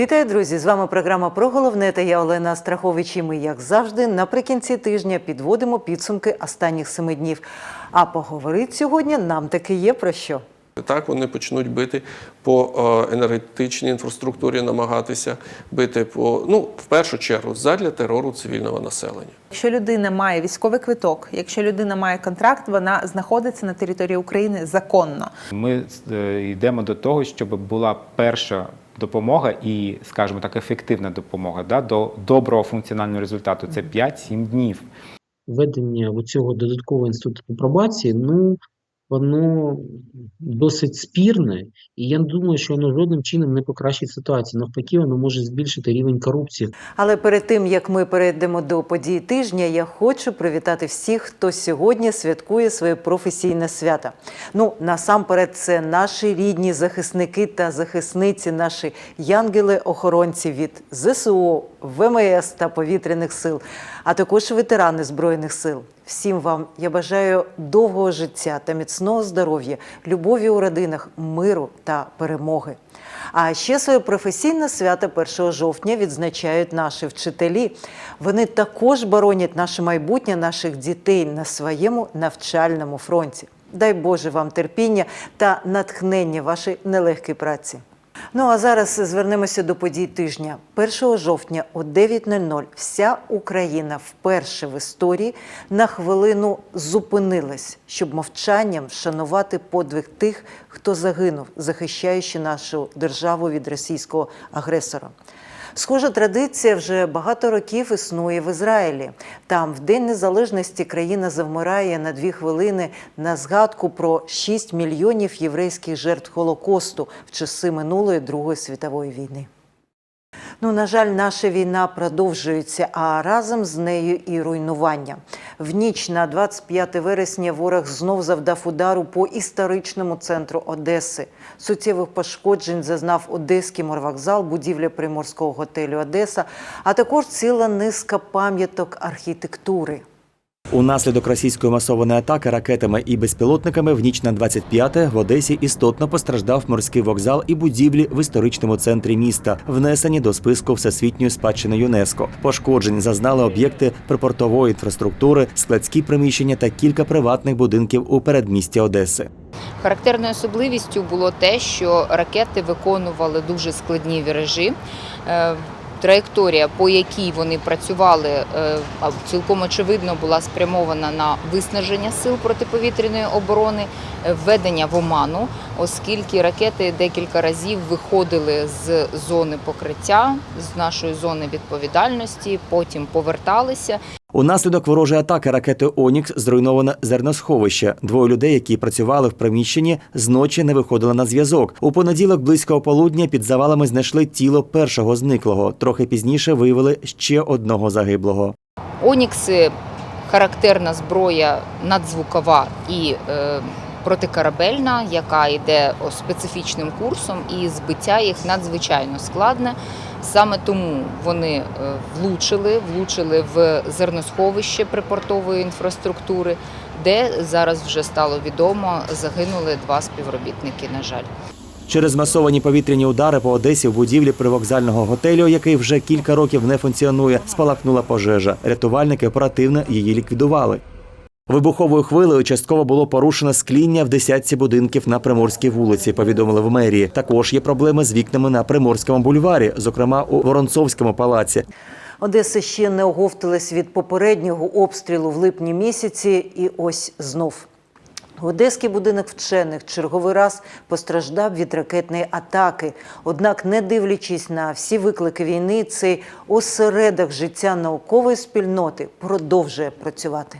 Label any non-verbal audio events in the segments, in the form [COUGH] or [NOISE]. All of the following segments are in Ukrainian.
Вітаю, друзі! З вами програма про головне та я Олена Страхович. І ми, як завжди, наприкінці тижня підводимо підсумки останніх семи днів. А поговорити сьогодні нам таки є про що. Так, вони почнуть бити по е, енергетичній інфраструктурі, намагатися бити по ну в першу чергу задля терору цивільного населення. Якщо людина має військовий квиток, якщо людина має контракт, вона знаходиться на території України законно. Ми е, йдемо до того, щоб була перша допомога і, скажімо так, ефективна допомога да, до доброго функціонального результату. Це 5-7 днів. введення цього додаткового інституту пробації, ну, воно досить спірне, і я думаю, що воно жодним чином не покращить ситуацію. Навпаки, воно може збільшити рівень корупції. Але перед тим як ми перейдемо до подій тижня, я хочу привітати всіх, хто сьогодні святкує своє професійне свято. Ну насамперед, це наші рідні захисники та захисниці, наші янгели-охоронці від ЗСУ, ВМС та повітряних сил, а також ветерани збройних сил. Всім вам я бажаю довгого життя та міцного здоров'я, любові у родинах, миру та перемоги. А ще своє професійне свято 1 жовтня відзначають наші вчителі. Вони також боронять наше майбутнє наших дітей на своєму навчальному фронті. Дай Боже вам терпіння та натхнення вашій нелегкій праці. Ну а зараз звернемося до подій тижня. 1 жовтня о 9.00 вся Україна вперше в історії на хвилину зупинилась, щоб мовчанням вшанувати подвиг тих, хто загинув, захищаючи нашу державу від російського агресора. Схожа традиція вже багато років існує в Ізраїлі. Там в День Незалежності країна завмирає на дві хвилини на згадку про 6 мільйонів єврейських жертв Голокосту в часи минулої Другої світової війни. Ну, на жаль, наша війна продовжується, а разом з нею і руйнування. В ніч на 25 вересня ворог знов завдав удару по історичному центру Одеси. Суттєвих пошкоджень зазнав Одеський морвокзал, будівля приморського готелю Одеса, а також ціла низка пам'яток архітектури. Унаслідок російської масованої атаки ракетами і безпілотниками в ніч на 25-те в Одесі істотно постраждав морський вокзал і будівлі в історичному центрі міста, внесені до списку всесвітньої спадщини ЮНЕСКО. Пошкоджень зазнали об'єкти припортової інфраструктури, складські приміщення та кілька приватних будинків у передмісті Одеси. Характерною особливістю було те, що ракети виконували дуже складні віражі. Траєкторія, по якій вони працювали, е, цілком очевидно була спрямована на виснаження сил протиповітряної оборони, е, введення в оману, оскільки ракети декілька разів виходили з зони покриття, з нашої зони відповідальності, потім поверталися. Унаслідок ворожої атаки ракети Онікс зруйноване зерносховище. Двоє людей, які працювали в приміщенні, зночі не виходили на зв'язок. У понеділок близько ополудня під завалами знайшли тіло першого зниклого. Трохи пізніше виявили ще одного загиблого. Онікси характерна зброя надзвукова і е, протикорабельна, яка йде специфічним курсом, і збиття їх надзвичайно складне. Саме тому вони е, влучили, влучили в зерносховище припортової інфраструктури, де зараз вже стало відомо, загинули два співробітники. На жаль. Через масовані повітряні удари по Одесі в будівлі привокзального готелю, який вже кілька років не функціонує, спалахнула пожежа. Рятувальники оперативно її ліквідували. Вибуховою хвилею частково було порушено скління в десятці будинків на Приморській вулиці. Повідомили в мерії. Також є проблеми з вікнами на Приморському бульварі, зокрема у Воронцовському палаці. Одеса ще не оговталась від попереднього обстрілу в липні місяці, і ось знов. Одеський будинок вчених черговий раз постраждав від ракетної атаки. Однак, не дивлячись на всі виклики війни, цей осередок життя наукової спільноти продовжує працювати.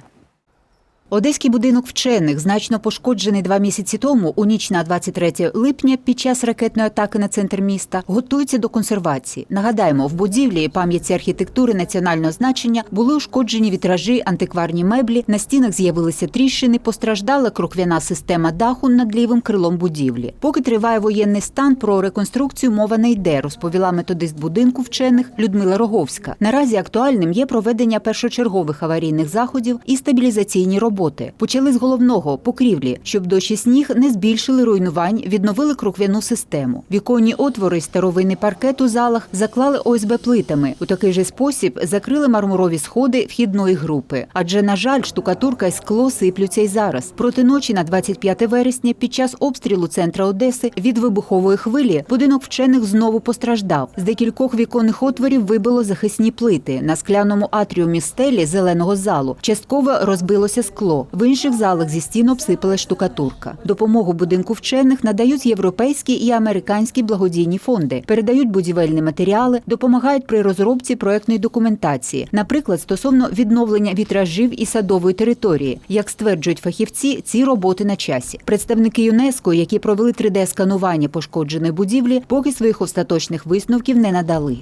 Одеський будинок вчених, значно пошкоджений два місяці тому, у ніч на 23 липня під час ракетної атаки на центр міста, готується до консервації. Нагадаємо, в будівлі пам'ятці архітектури національного значення були ушкоджені вітражі, антикварні меблі, на стінах з'явилися тріщини, постраждала кроквяна система даху над лівим крилом будівлі. Поки триває воєнний стан, про реконструкцію мова не йде, розповіла методист будинку вчених Людмила Роговська. Наразі актуальним є проведення першочергових аварійних заходів і стабілізаційні роботи. Роботи. Почали з головного покрівлі, щоб дощі сніг не збільшили руйнувань, відновили кроквяну систему. Віконні отвори старовини паркет у залах заклали ОСБ плитами. У такий же спосіб закрили мармурові сходи вхідної групи. Адже, на жаль, штукатурка і скло сиплються й зараз. Проти ночі на 25 вересня під час обстрілу центра Одеси від вибухової хвилі будинок вчених знову постраждав. З декількох віконних отворів вибило захисні плити. На скляному атріумі стелі зеленого залу частково розбилося скло. В інших залах зі стін обсипала штукатурка. Допомогу будинку вчених надають європейські і американські благодійні фонди, передають будівельні матеріали, допомагають при розробці проектної документації, наприклад, стосовно відновлення вітражів і садової території. Як стверджують фахівці, ці роботи на часі. Представники ЮНЕСКО, які провели 3D-сканування пошкодженої будівлі, поки своїх остаточних висновків не надали.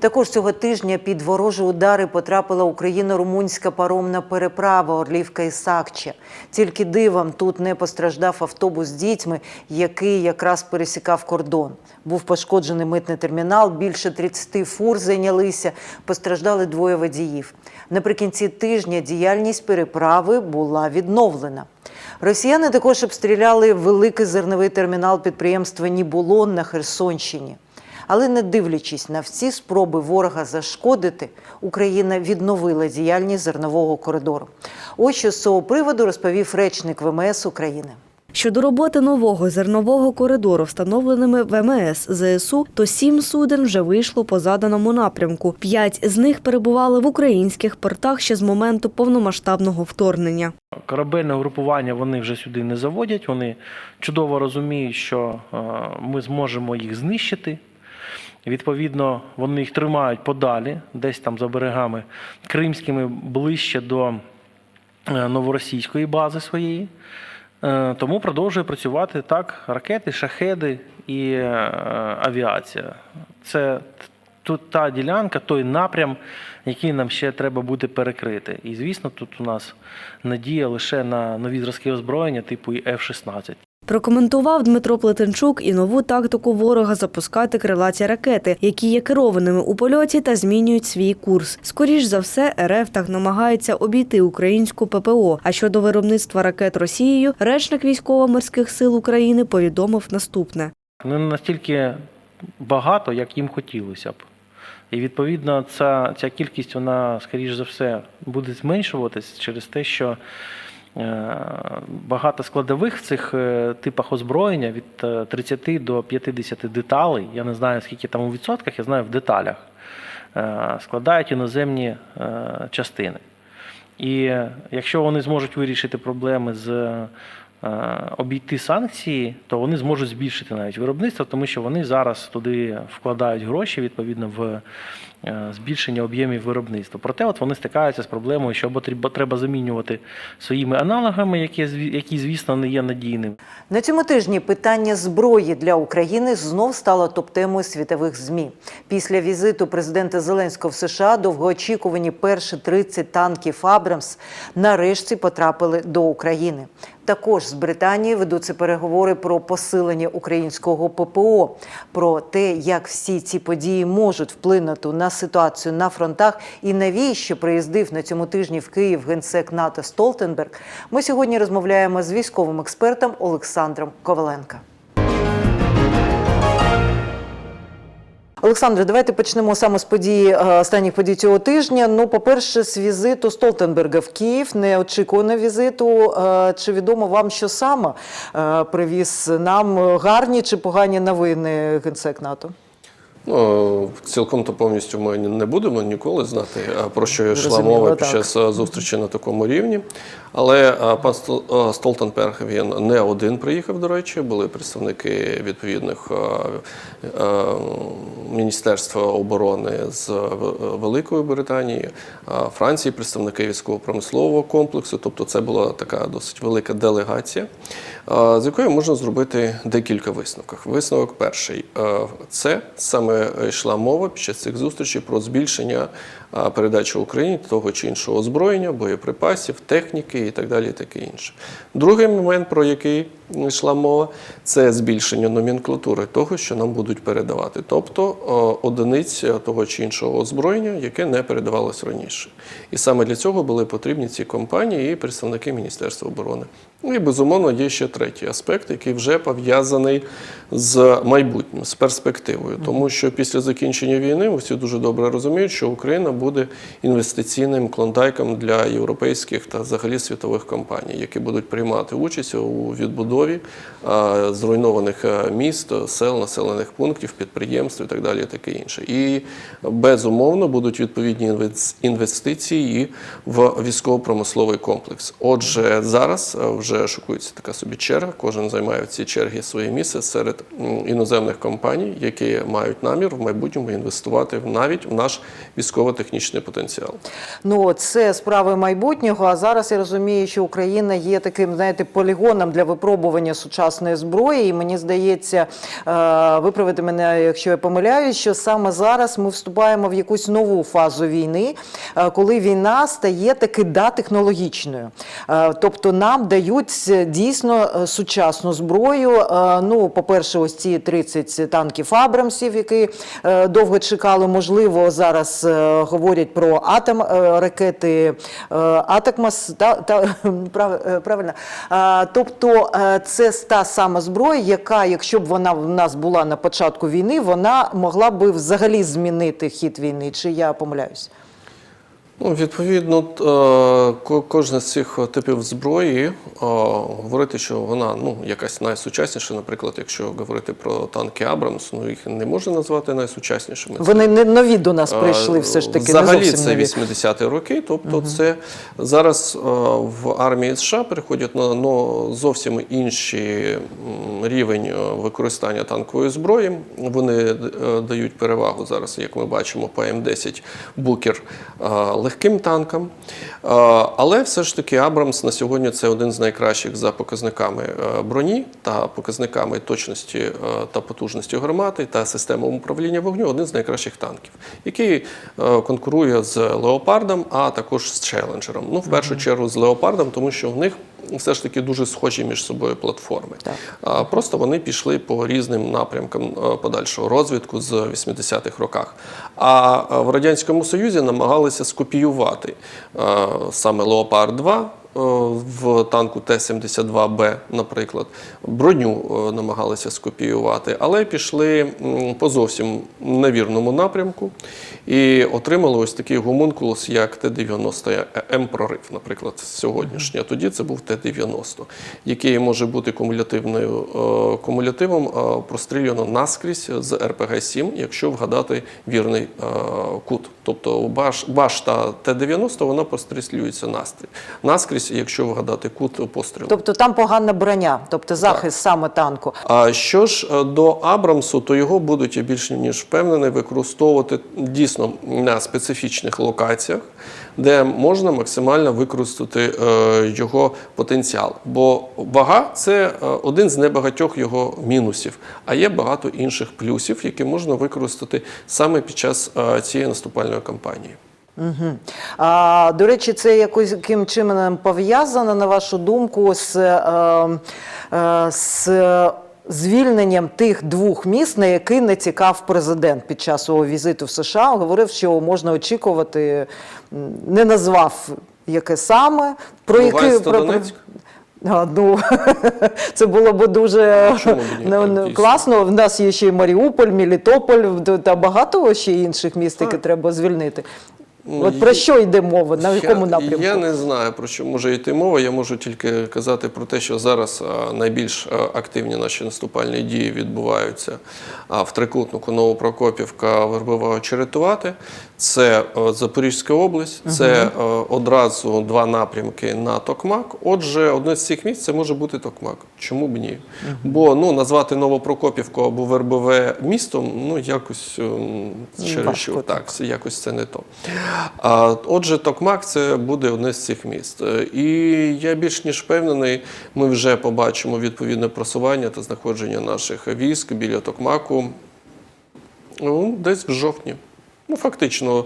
Також цього тижня під ворожі удари потрапила україно-румунська паромна переправа Орлівка і Сакча. Тільки дивом тут не постраждав автобус з дітьми, який якраз пересікав кордон. Був пошкоджений митний термінал, більше 30 фур зайнялися, постраждали двоє водіїв. Наприкінці тижня діяльність переправи була відновлена. Росіяни також обстріляли великий зерновий термінал підприємства Нібулон на Херсонщині. Але не дивлячись на всі спроби ворога зашкодити, Україна відновила діяльність зернового коридору. Ось що з цього приводу розповів речник ВМС України. Щодо роботи нового зернового коридору, встановленими ВМС ЗСУ, то сім суден вже вийшло по заданому напрямку. П'ять з них перебували в українських портах ще з моменту повномасштабного вторгнення. Корабельне групування вони вже сюди не заводять. Вони чудово розуміють, що е, ми зможемо їх знищити. Відповідно, вони їх тримають подалі, десь там за берегами кримськими, ближче до е, новоросійської бази своєї. Е, Тому продовжує працювати так: ракети, шахеди і е, авіація. Це тут та ділянка, той напрям, який нам ще треба буде перекрити. І звісно, тут у нас надія лише на нові зразки озброєння типу F-16. Прокоментував Дмитро Плетенчук і нову тактику ворога запускати крилаті ракети, які є керованими у польоті та змінюють свій курс. Скоріш за все, РФ так намагається обійти українську ППО. А щодо виробництва ракет Росією, речник військово-морських сил України повідомив наступне. Не настільки багато, як їм хотілося б. І відповідно ця, ця кількість, вона, скоріш за все, буде зменшуватись через те, що багато складових в цих е, типах озброєння від е, 30 до 50 деталей, я не знаю скільки там у відсотках, я знаю в деталях, е, складають іноземні е, частини. І е, якщо вони зможуть вирішити проблеми з е, обійти санкції, то вони зможуть збільшити навіть виробництво, тому що вони зараз туди вкладають гроші відповідно в е, збільшення об'ємів виробництва. Проте, от вони стикаються з проблемою, що або треба- замінювати своїми аналогами, які, які звісно не є надійними. На цьому тижні питання зброї для України знов стало топ-темою світових змі. Після візиту президента Зеленського в США довгоочікувані перші 30 танків Абрамс нарешті потрапили до України. Також з Британії ведуться переговори про посилення українського ППО, про те, як всі ці події можуть вплинути на ситуацію на фронтах і навіщо приїздив на цьому тижні в Київ генсек НАТО Столтенберг. Ми сьогодні розмовляємо з військовим експертом Олександром Коваленка. Олександре, давайте почнемо саме з події е, останніх подій цього тижня. Ну, по-перше, з візиту Столтенберга в Київ, неочікувано візиту. Е, Чи відомо вам, що саме е, привіз нам гарні чи погані новини генсек НАТО? Ну, цілком то повністю ми не будемо ніколи знати, про що йшла мова під так. час зустрічі на такому рівні. Але пан Стол- а, Столтенберг він не один приїхав, до речі, були представники відповідних Міністерства оборони з Великої Британії, Франції, представники військово-промислового комплексу. Тобто це була така досить велика делегація, з якої можна зробити декілька висновків. Висновок перший це саме йшла мова під час цих зустрічей про збільшення а, передачі Україні того чи іншого озброєння, боєприпасів, техніки і так далі, і таке інше. Другий момент, про який йшла мова, це збільшення номенклатури того, що нам будуть передавати, тобто одиниць того чи іншого озброєння, яке не передавалось раніше. І саме для цього були потрібні ці компанії і представники Міністерства оборони. Ну і безумовно є ще третій аспект, який вже пов'язаний з майбутнім, з перспективою, тому що після закінчення війни всі дуже добре розуміють, що Україна буде інвестиційним клондайком для європейських та взагалі світових компаній, які будуть приймати участь у відбудові зруйнованих міст, сел, населених пунктів, підприємств і так далі, і таке інше. І безумовно будуть відповідні інвестиції в військово-промисловий комплекс. Отже, зараз вже шукується така собі черга. Кожен займає в цій чергі своє місце серед іноземних компаній, які мають намір в майбутньому інвестувати навіть в наш військово-технічний потенціал. Ну, це справи майбутнього. А зараз я розумію, що Україна є таким, знаєте, полігоном для випробування сучасної зброї. І мені здається, е, виправити мене, якщо я помиляюсь, що саме зараз ми вступаємо в якусь нову фазу війни, е, коли війна стає таки да технологічною. Е, Тобто нам дають дійсно сучасну зброю. Ну, по-перше, ось ці 30 танків Абрамсів, які довго чекали. Можливо, зараз е, говорять про атом е, ракети е, Атакмас. Та, та, [LAUGHS] е, правильно. Тобто, це та сама зброя, яка, якщо б вона в нас була на початку війни, вона могла би взагалі змінити хід війни. Чи я помиляюсь? Ну, відповідно, е, ко- кожна з цих типів зброї е, говорити, що вона ну якась найсучасніша. Наприклад, якщо говорити про танки Абрамс, ну їх не можна назвати найсучаснішими. Вони не нові до нас прийшли, Е, все ж таки. Взагалі зовсім це нові. 80-ті роки. Тобто, це зараз е, в армії США переходять на ну, зовсім інший рівень е, використання танкової зброї. Вони е, дають перевагу зараз, як ми бачимо, по М10 Букер е, легким танкам. Але все ж таки Абрамс на сьогодні це один з найкращих за показниками е, броні та показниками точності е, та потужності гармати та системи управління вогню один з найкращих танків, який е, конкурує з Леопардом, а також з Челенджером. Ну, в першу чергу з Леопардом, тому що в них все ж таки дуже схожі між собою платформи. Так. Просто вони пішли по різним напрямкам е, подальшого розвитку з 80-х роках. А е, в Радянському Союзі намагалися скопіювати е, саме Леопард 2 е, в танку Т-72Б, наприклад, броню е, намагалися скопіювати, але пішли по зовсім невірному напрямку і отримали ось такий гомункулус, як Т-90 М-прорив, наприклад, сьогоднішній. А тоді це був Т-90, який може бути кумулятивною е, кумулятивом е, простріляно наскрізь з РПГ-7, якщо вгадати вірний е, кут. Тобто баш, башта Т-90 вона прострілюється наскрізь, наскрізь, якщо вгадати кут пострілу. Тобто там погана броня, тобто захист саме танку. А що ж е, до Абрамсу, то його будуть я більш ніж впевнений використовувати дійсно на специфічних локаціях, де можна максимально використати е, його потенціал. Бо вага це е, один з небагатьох його мінусів, а є багато інших плюсів, які можна використати саме під час цієї наступальної кампанії. Угу. А, до речі, це якось яким чином пов'язано, на вашу думку, з, е, е, з звільненням тих двох міст, на які не цікав президент під час свого візиту в США. Говорив, що можна очікувати, не назвав яке саме, про яке про, про- Донецьк? А, ну, [LAUGHS] це було б дуже ну, класно. В нас є ще й Маріуполь, Мелітополь та багато ще інших міст, які треба звільнити. Ну, От про що йде мова? На якому напрямку? Я не знаю, про що може йти мова. Я можу тільки казати про те, що зараз найбільш активні наші наступальні дії відбуваються в трикутнику Новопрокопівка, Вербова Черетувати. Це Запорізька область, це а, одразу два напрямки на Токмак. Отже, одне з цих місць це може бути Токмак. Чому б ні? Бо ну, назвати Новопрокопівку або Вербове містом, ну якось через Важко що так. якось це не то. А, отже, Токмак це буде одне з цих міст. Е, І я більш ніж впевнений, ми вже побачимо відповідне просування та знаходження наших військ біля Токмаку ну, десь в жовтні. Ну, фактично,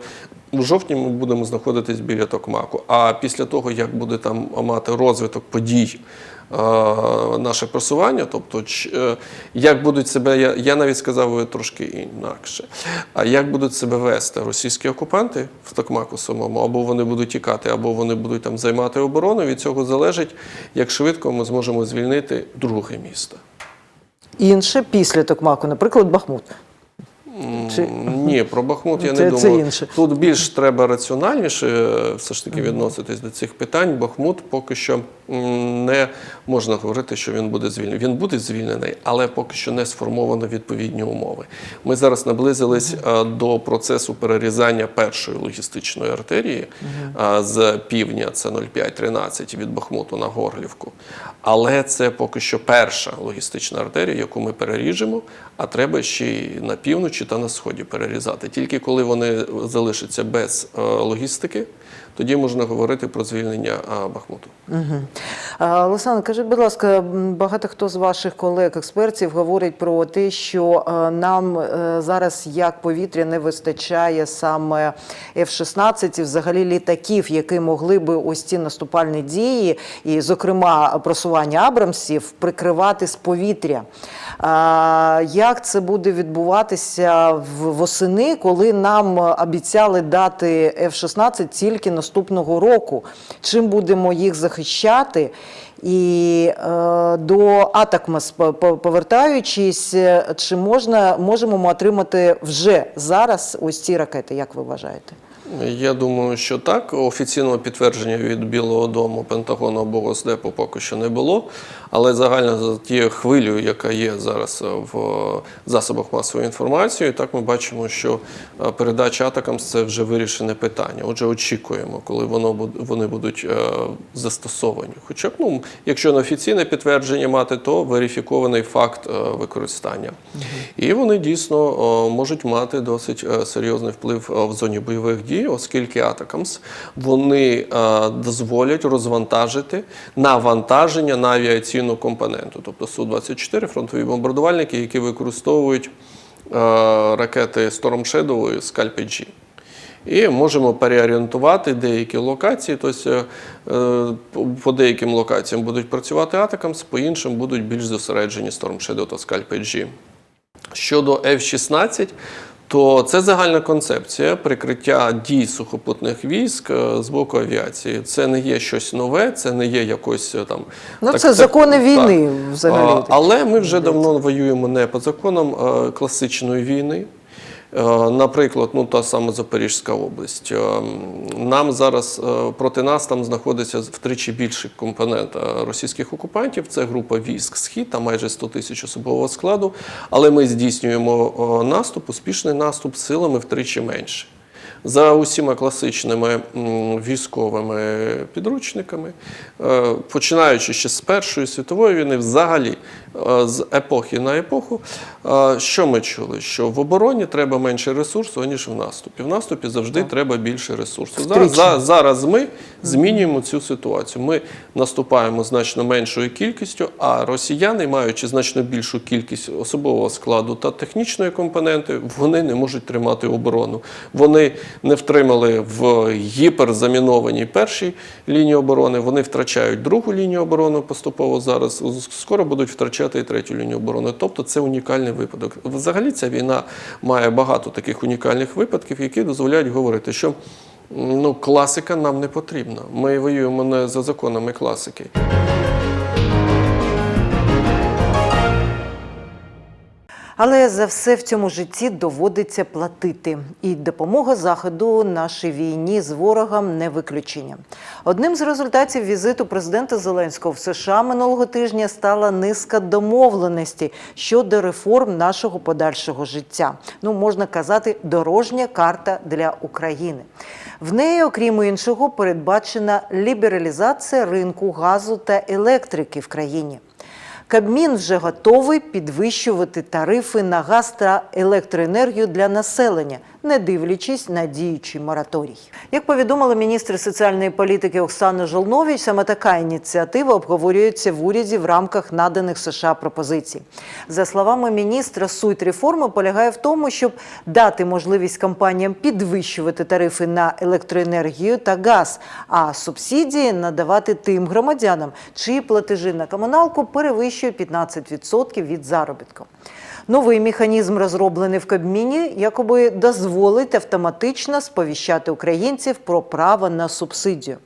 У жовтні ми будемо знаходитись біля Токмаку. А після того, як буде там мати розвиток подій е, наше просування, тобто е, як будуть себе, я навіть сказав трошки інакше. А як будуть себе вести російські окупанти в Токмаку самому, або вони будуть тікати, або вони будуть там займати оборону, від цього залежить, як швидко ми зможемо звільнити друге місто. Інше після Токмаку, наприклад, Бахмут. Чи- Ні, про Бахмут я Це- не це інше. Тут більш треба раціональніше е, все ж таки відноситись до цих питань. Бахмут поки що не можна говорити, що він буде звільнений. Він буде звільнений, але поки що не сформовано відповідні умови. Ми зараз наблизились е, до процесу перерізання першої логістичної артерії е, з півдня, це 0,5-13 від Бахмуту на Горлівку. Але це поки що перша логістична артерія, яку ми переріжемо, а треба ще й на півночі та на сході перерізати. Тільки коли вони залишаться без е, логістики, тоді можна говорити про звільнення Бахмуту. А, Олександр, кажіть, будь ласка, багато хто з ваших колег-експертів говорить про те, що е, нам е, зараз як повітря не вистачає саме F-16 і взагалі літаків, які могли би ось ці наступальні дії, і, зокрема, просування Абрамсів прикривати з повітря. Як це буде відбуватися восени, коли нам обіцяли дати F-16 тільки наступного року? Чим будемо їх захищати? І е, до Атакмас по- по- повертаючись, е, чи можна можемо ми отримати вже зараз ось ці ракети? Як ви вважаєте? Я думаю, що так. Офіційного підтвердження від Білого Дому, Пентагону або Госдепу поки що не було. Але загально за тією хвилею, яка є зараз в засобах масової інформації, так ми бачимо, що е, передача Атакамс це вже вирішене питання. Отже, очікуємо, коли воно вони будуть е, застосовані. Хоча б, ну, якщо не офіційне підтвердження мати, то верифікований факт е, використання. І вони дійсно е, можуть мати досить е, серйозний вплив е, в зоні бойових дій, оскільки Атакамс вони е, дозволять розвантажити навантаження на авіаційну компоненту, тобто Су-24 фронтові бомбардувальники, які використовують е, ракети Storm Shadow і Scalp G. І можемо переорієнтувати деякі локації. Тобто е, по- деяким локаціям будуть працювати Атакамс, по іншим будуть більш зосереджені Storm Shadow та Scalp G. Щодо F-16, то це загальна концепція прикриття дій сухопутних військ е, з боку авіації. Це не є щось нове, це не є якось е, там. Ну, це закони війни взагалі. А, Але ми вже давно воюємо не по законам класичної війни. Е, Наприклад, ну та сама Запорізька область. Е, Нам зараз е, проти нас там знаходиться втричі більший компонент російських окупантів. Це група військ Схід, там майже 100 тисяч особового складу. Але ми здійснюємо наступ, успішний наступ силами втричі менше. За усіма класичними військовими підручниками, починаючи ще з Першої світової війни, взагалі з епохи на епоху, е, що ми чули? Що в обороні треба менше ресурсу, ніж в наступі. В наступі завжди треба більше ресурсу. Зараз, зараз ми змінюємо цю ситуацію. Ми наступаємо значно меншою кількістю, а росіяни, маючи значно більшу кількість особового складу та технічної компоненти, вони не можуть тримати оборону. Вони не втримали в гіперзамінованій першій лінії оборони. Вони втрачають другу лінію оборони поступово зараз. Скоро будуть втрачати і третю лінію оборони. Тобто це унікальний випадок. Взагалі ця війна має багато таких унікальних випадків, які дозволяють говорити, що ну, класика нам не потрібна. Ми воюємо не за законами класики. Але за все в цьому житті доводиться платити. І допомога Заходу нашій війні з ворогом не виключення. Одним з результатів візиту президента Зеленського в США минулого тижня стала низка домовленостей щодо реформ нашого подальшого життя. Ну, можна казати, дорожня карта для України. В неї, окрім іншого, передбачена лібералізація ринку газу та електрики в країні. Кабмін вже готовий підвищувати тарифи на газ та електроенергію для населення не дивлячись на діючий мораторій. Як повідомила міністр соціальної політики Оксана Жолнович, саме така ініціатива обговорюється в уряді в рамках наданих США пропозицій. За словами міністра, суть реформи полягає в тому, щоб дати можливість компаніям підвищувати тарифи на електроенергію та газ, а субсидії надавати тим громадянам, чиї платежі на комуналку перевищують 15% від заробітку. Новий механізм розроблений в Кабміні, якоби дозволить автоматично сповіщати українців про право на субсидію.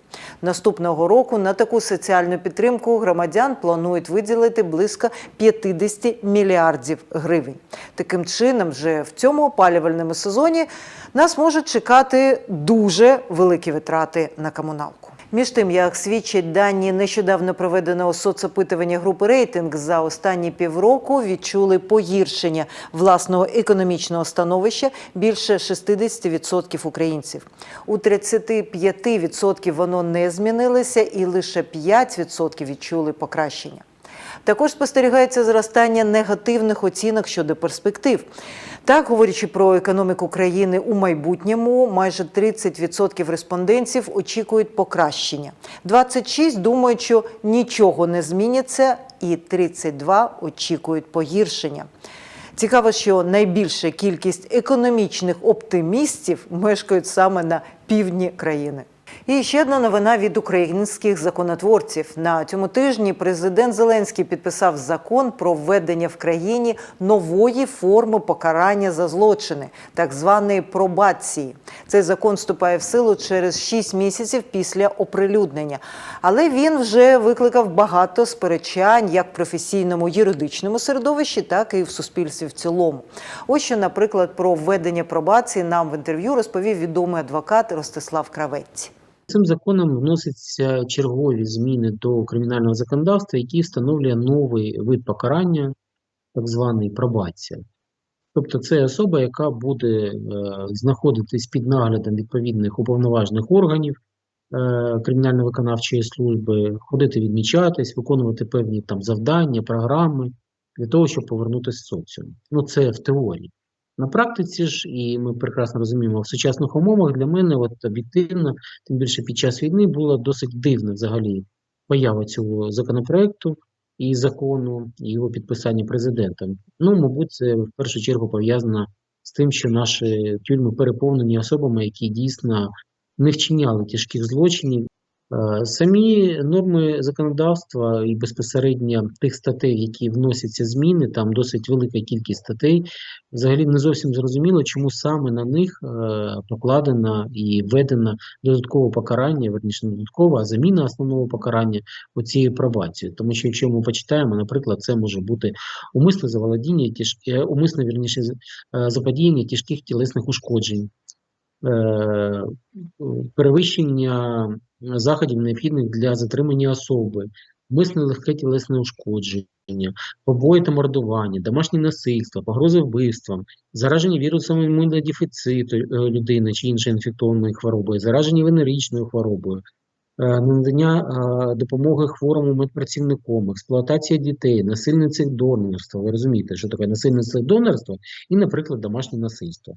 Наступного року на таку соціальну підтримку громадян планують виділити близько 50 мільярдів гривень. Таким чином, вже в цьому опалювальному сезоні нас можуть чекати дуже великі витрати на комуналку. Між тим, як свідчать дані нещодавно проведеного соцопитування групи рейтинг за останні півроку відчули погіршення власного економічного становища більше 60% українців. У 35% воно не змінилося, і лише 5% відчули покращення. Також спостерігається зростання негативних оцінок щодо перспектив. Так, говорячи про економіку країни у майбутньому, майже 30% респондентів очікують покращення. 26 думають, що нічого не зміниться, і 32 очікують погіршення. Цікаво, що найбільша кількість економічних оптимістів мешкають саме на півдні країни. І ще одна новина від українських законотворців. На цьому тижні президент Зеленський підписав закон про введення в країні нової форми покарання за злочини, так званої пробації. Цей закон вступає в силу через 6 місяців після оприлюднення. Але він вже викликав багато сперечань як в професійному юридичному середовищі, так і в суспільстві в цілому. Ось що, наприклад, про введення пробації нам в інтерв'ю розповів відомий адвокат Ростислав Кравець. Цим законом вносяться чергові зміни до кримінального законодавства, які встановлює новий вид покарання, так званий пробація. Тобто це особа, яка буде е, знаходитись під наглядом відповідних уповноважених органів е, кримінально-виконавчої служби, ходити відмічатись, виконувати певні там завдання, програми для того, щоб повернутися в соціум. Ну це в теорії. На практиці ж, і ми прекрасно розуміємо, в сучасних умовах для мене от об'єктивно, тим більше під час війни, була досить дивна взагалі поява цього законопроекту і закону, і його підписання президентом. Ну, мабуть, це в першу чергу пов'язано з тим, що наші тюрми переповнені особами, які дійсно не вчиняли тяжких злочинів. Е, Самі норми законодавства і безпосередньо тих статей, які вносяться зміни, там досить велика кількість статей. Взагалі не зовсім зрозуміло, чому саме на них е, покладено і введено додаткове покарання, верніше не додаткове, а заміна основного покарання оцією пробацією. Тому що якщо ми почитаємо, наприклад, це може бути умисне заволодіння, тяж... е, умисне вірніше заподіяння тяжких тілесних ушкоджень. Е, Перевищення заходів, необхідних для затримання особи, мисне легке тілесне ушкодження, побої та мордування, домашнє насильство, погрози вбивствам, зараження вірусом імунодефіциту е, людини чи іншої інфекційної хвороби, зараження венеричною хворобою, е, надання допомоги хворому медпрацівникам, експлуатація дітей, насильницьке донорство. Ви розумієте, що таке насильницьке донорство і, наприклад, домашнє насильство.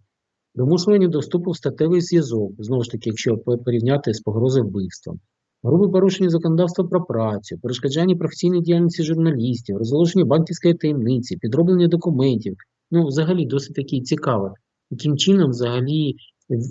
Примушування до вступу в статевий зв'язок, знову ж таки, якщо порівняти з погрозою вбивством. Грубе порушення законодавства про працю, перешкоджання професійної діяльності журналістів, розголошення банківської таємниці, підроблення документів. Ну, взагалі, досить таки цікаво, яким чином взагалі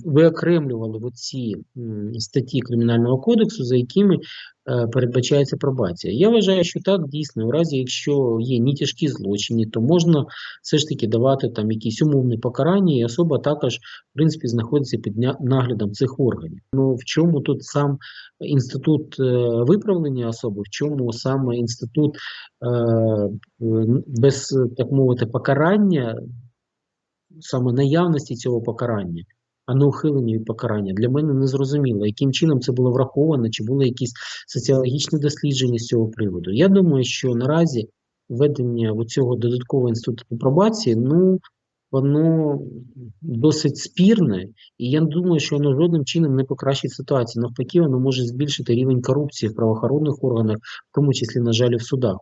виокремлювали оці м, статті Кримінального кодексу, за якими е, передбачається пробація. Я вважаю, що так дійсно, у разі, якщо є не тяжкі злочини, то можна все ж таки давати там якісь умовні покарання, і особа також, в принципі, знаходиться під наглядом цих органів. Ну в чому тут сам інститут е, виправлення особи, в чому саме інститут е, без так мовити покарання, саме наявності цього покарання, а не ухилення від покарання, для мене не зрозуміло, яким чином це було враховано, чи були якісь соціологічні дослідження з цього приводу. Я думаю, що наразі введення цього додаткового інституту пробації, ну воно досить спірне, і я думаю, що воно жодним чином не покращить ситуацію. Навпаки, воно може збільшити рівень корупції в правоохоронних органах, в тому числі, на жаль, в судах.